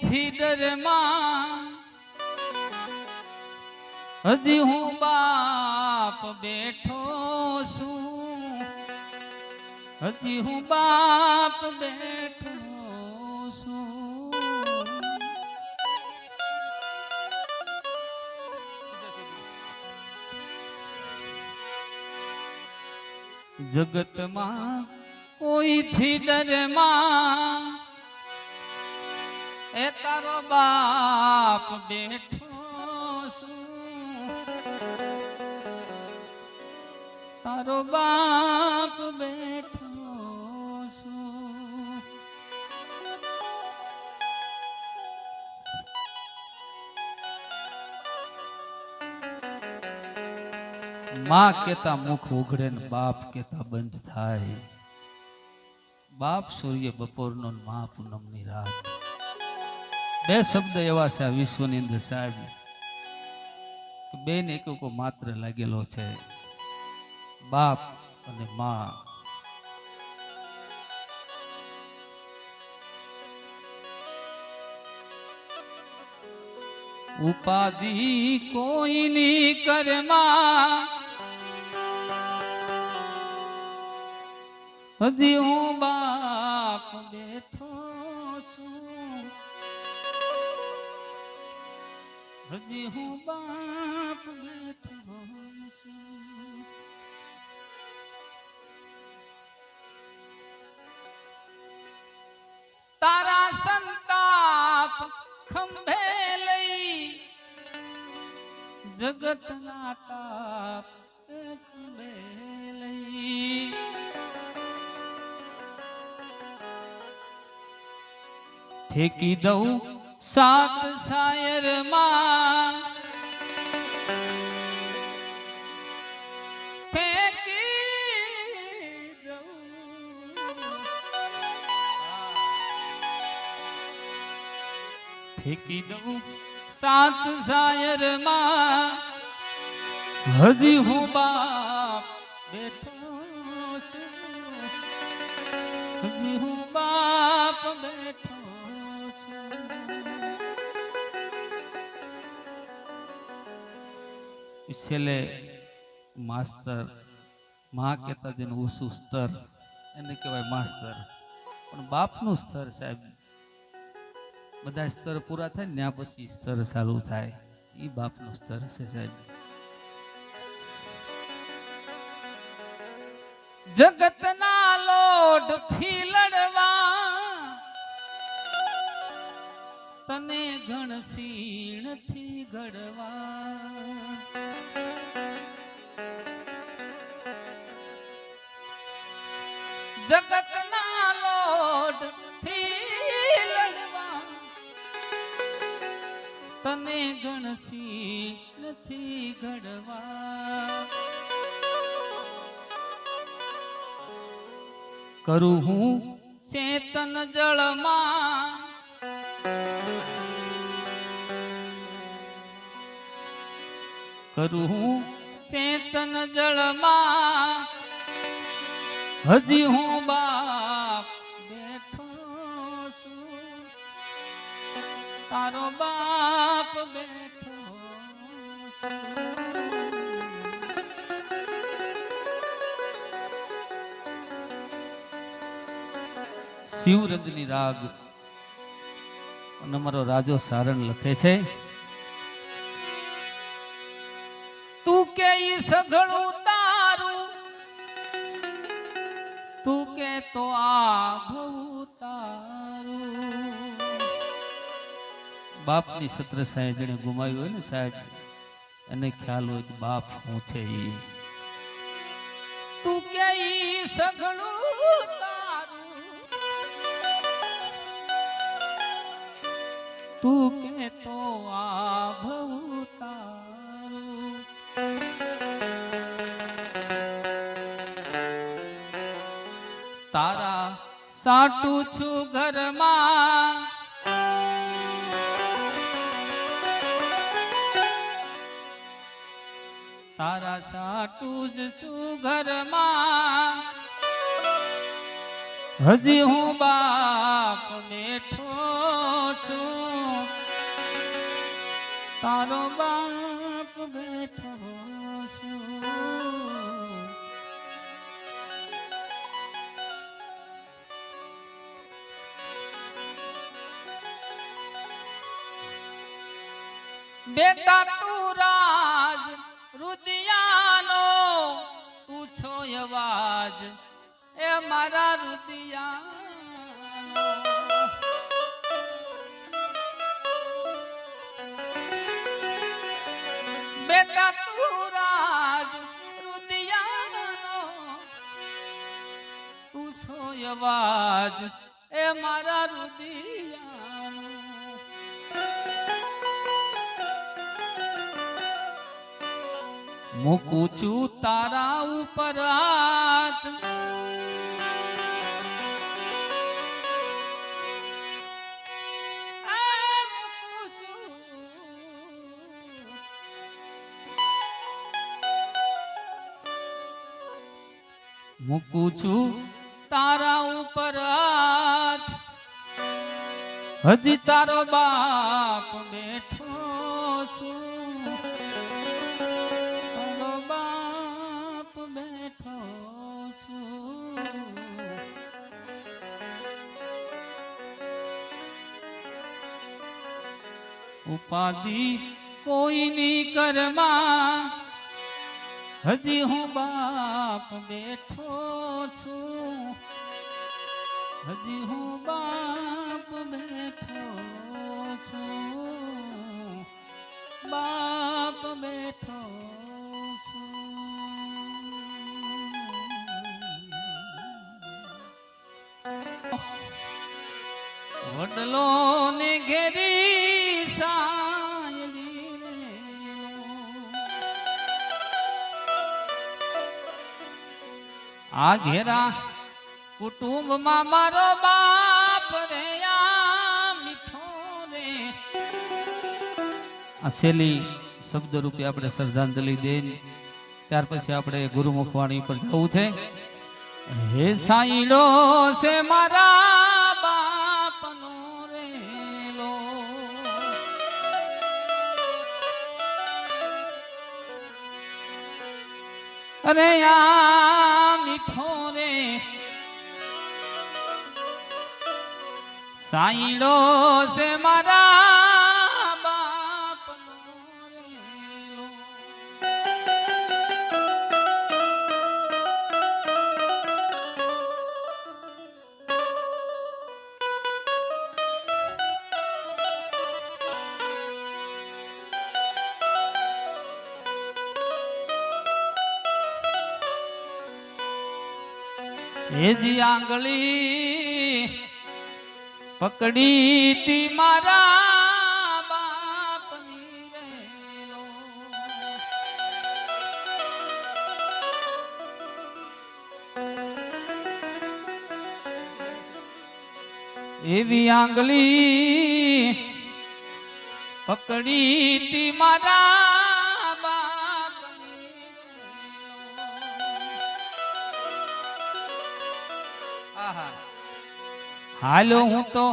કોઈથી ડરમાં. હજી હું બાપ બેઠો છું. હજી હું બાપ બેઠો છું. જગતમાં કોઈથી ડરમાં? એ તારો બાપ બેઠો તારો બાપ બેઠો માં કેતા મુખ ઉઘડે ને બાપ કેતા બંધ થાય. બાપ સૂર્ય બપોરનો મહાપૂનમની રાત. બે શબ્દ એવા છે આ વિશ્વની અંદર સાહેબ. બેન એક એકો માત્ર લાગેલો છે. બાપ અને મા. ઉપાધિ કોઈની કરમાં. હજી હું બાપ બેઠો છું. હજી હું બાપ બેઠો તારા સંતાપ ખંભે લઈ જગતના તાપ ખંભે લઈ. ઠેકી દઉં સાત સાયરમાં ફેંકી દઉં. સાત સાયરમાં હજી હું બાપ બેઠો હજી હું બાપ બેઠો છેલ્લે માસ્તરમાં કહેતા જેનું ઊંચું સ્તર, એને કહેવાય પણ બાપનું સ્તર સાહેબ, બધા સ્તર પૂરા થાય ત્યાં પછી સ્તર ચાલુ થાય. એ બાપનું સ્તર છે સાહેબ. જગતના લોઢથી લડવા તને ઘણસીણથી ઘડવા જગતના લોઢથી લડવા. તને ઘણસીણથી ઘડવા કરું હું ચેતન જળમાં કરું ચેતન જળમાં હજી હું બાપ બેઠો તારો બાપ બેઠો શિવરજની રાગ અને અમારો રાજો સારણ લખે છે. સઘળું તારું. તું કે તો આ ભવું બાપની સત્ર સાહેબ જેને ગુમાવ્યું હોય ને સાહેબ, એને ખ્યાલ હોય કે બાપ શું છે એ તું કે ઈ સઘળું તું કે તો આ તારા સાટું છું ઘરમાં. તારા સાટું જ છું ઘરમાં. હજી હું બાપ બેઠો છું. તારો બેટા તું રાજ, રુદિયાનો, તું છો અવાજ. એ મારા રુદિયા બેટા તું રાજ, રુદિયાનો, તું છો અવાજ. એ મારા રુદિયાનો મૂકું છું તારા ઉપર મૂકું છું. તારા ઉપર હજી તારો બાપ બેઠો ઉપાધિ કોઈની કરમાં હજી હું બાપ બેઠો છું. હજી હું બાપ બેઠો છું. બાપ બેઠો વડલો ને ઘેરી આ ઘેરા કુટુંબમાં મારો બાપ રે, આ મીઠો રે. શબ્દ રૂપે આપણે શ્રદ્ધાંજલિ દઈને ત્યાર પછી આપણે ગુરુમુખવાણી પર જવું છે. હે સાઈલો છે મારા બાપનો રેલો. અરે આ સાઈલો છે મારા હેજી આંગળી પકડી તી મારા બાપની એવી આંગળી પકડી તી મારા હાલો હું તો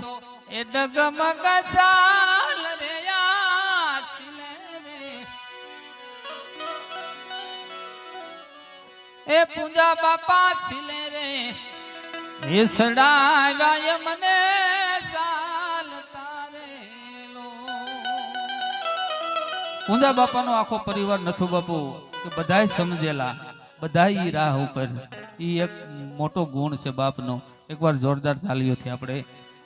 એ ડગમગ ચાલ રે એ પૂજા બાપા છિલે રે. એ સડાવ્યા મને પૂંજા બાપાનો આખો પરિવાર નથુ બાપુ, કે બધાય સમજેલા, બધાય રાહ ઉપર. એ એક મોટો ગુણ છે બાપનો. એકવાર જોરદાર તાલીઓથી આપણે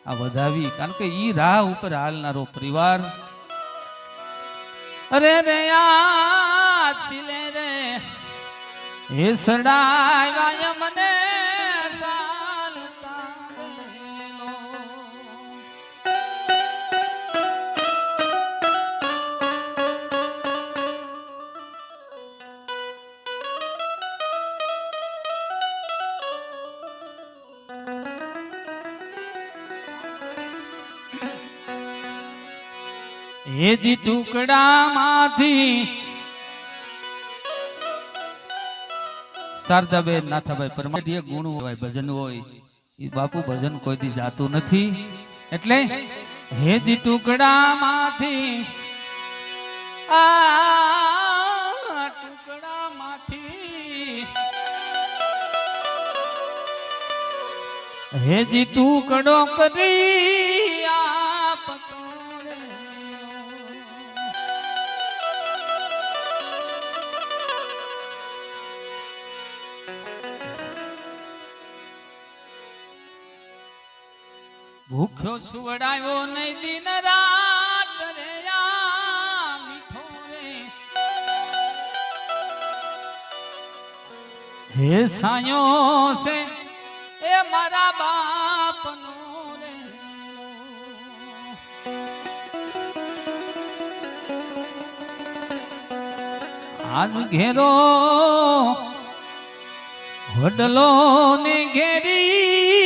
આ વધાવી. કારણ કે ઈ રાહ ઉપર હાલનારો પરિવાર. અરે રે આ સિલે રે. હે મને. હેજી ટુકડામાંથી. શારદાબેન, નાથાભાઈ પરમાટીય ગુણ હોય, ભજન હોય, એ બાપુ ભજન કોઈ દી જાતું નથી. એટલે હેજી ટુકડામાંથી. આ ટુકડામાંથી. હેજી ટુકડો કરી ભૂખ્યો સુવડાયો નહીં દિન રાત રે આ મીઠો રે. હે સાયો છે એ મારા બાપનો રે. આજ ઘેરો વડલો ને ઘેરી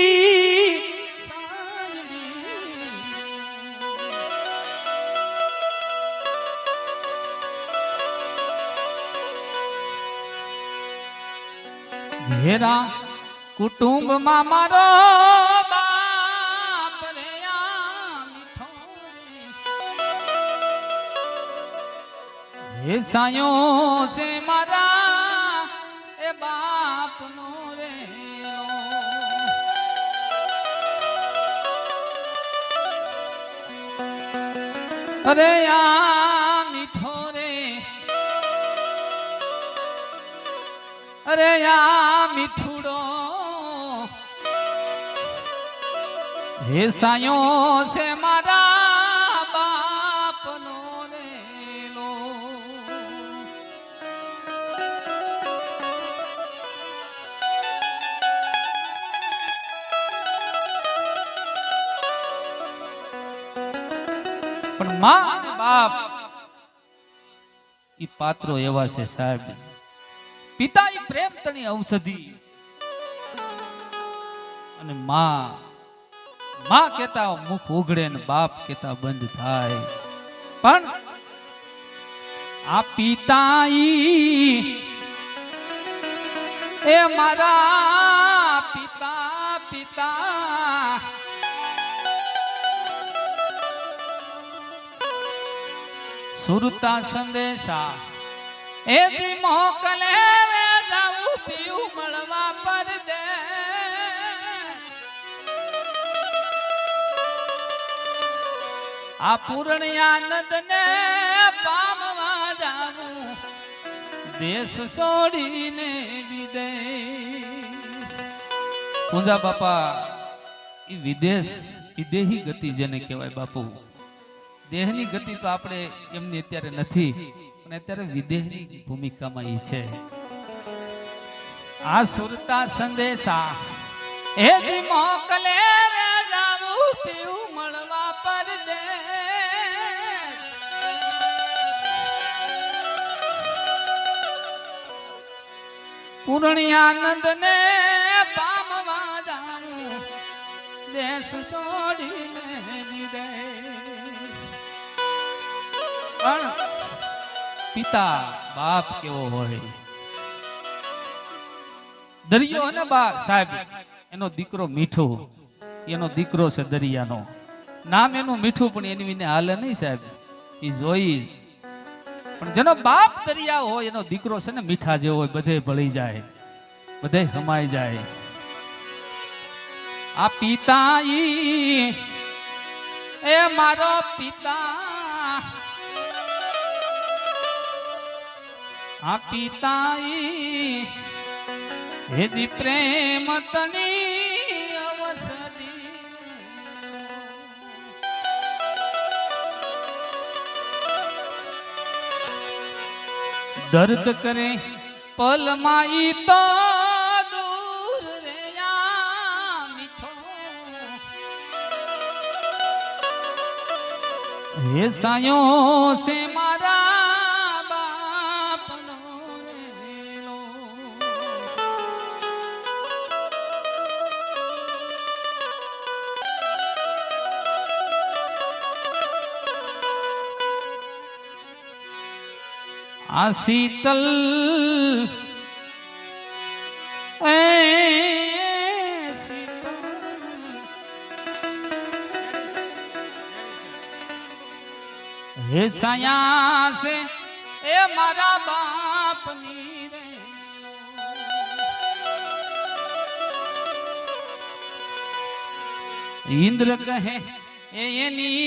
ઘેરા કુટુંબમાં મારો બાપ રે. હે સાયો છે મારા, એ બાપનો રે અરે આ મીઠો રે અરે આ મીઠુડો. હે સાયો છે મારા બાપનો રેલો. પણ માં બાપ ઈ પાત્રો એવા છે સાહેબ. પિતા પ્રેમ તણી ઔષધિ. અને માં માં કેતા મુખ ઉઘડે ને બાપ કેતા બંધ થાય. પણ આ પિતા એ મારા પિતા પિતા. સુરતા સંદેશા એથી મોકલે આ પૂર્ણયાનંદ ને પામવા જાવું. દેશ છોડીને વિદેશ. ઊંઝા બાપા એ વિદેશ વિદેહી ગતિ જેને કહેવાય બાપુ. દેહની ગતિ તો આપણે એમની અત્યારે નથી અને અત્યારે વિદેહની ભૂમિકામાં એ છે. આ સુરતા સંદેશા એ મોકલે રે જાવું પૂર્ણિયાનંદ ને પામવા જાવું દેશ છોડીને દે પણ પિતા બાપ કેવો હોય? દરિયો ને બા સાહેબ, એનો દીકરો મીઠો. એનો દીકરો છે દરિયાનો. નામ એનું મીઠું, પણ એની વિને હાલે નહીં સાહેબ. એ જોઈ પણ જેનો બાપ દરિયા હોય, એનો દીકરો છે ને, મીઠા જેવો હોય, બધે ભળી જાય, બધે હમાઈ જાય. આ પિતા એ મારો પિતા. આ પિતા ઈ હેદી પ્રેમ તણી દર્દ કરે પલમાં ઈ તો દૂર રે મીઠો. હે સાયો છે મારા આ શીતલ એ શીતલ હે સાયા છે એ મારા બાપની રે ઇન્દ્ર કહે એ એની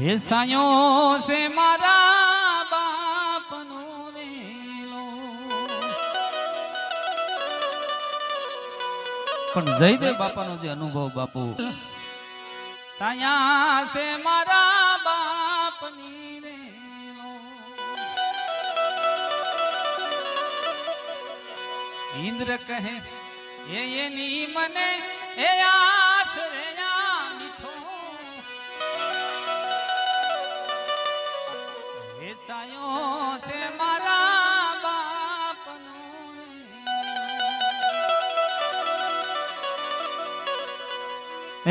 હે સાયો છે મારા બાપનો રેલો પણ જયદેવ બાપાનો જે અનુભવ બાપુ. સાયા છે મારા બાપની રેલો ઇન્દ્ર કહે એ એની મને એ આ છાયો છે મારા બાપનો.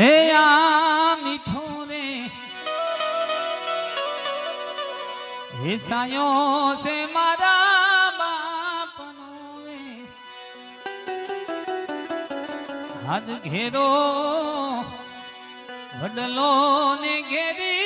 એ આ મીઠો રે હે સાયો છે મારા બાપનો રે હાથ ઘેરો વડલો ને ઘેરી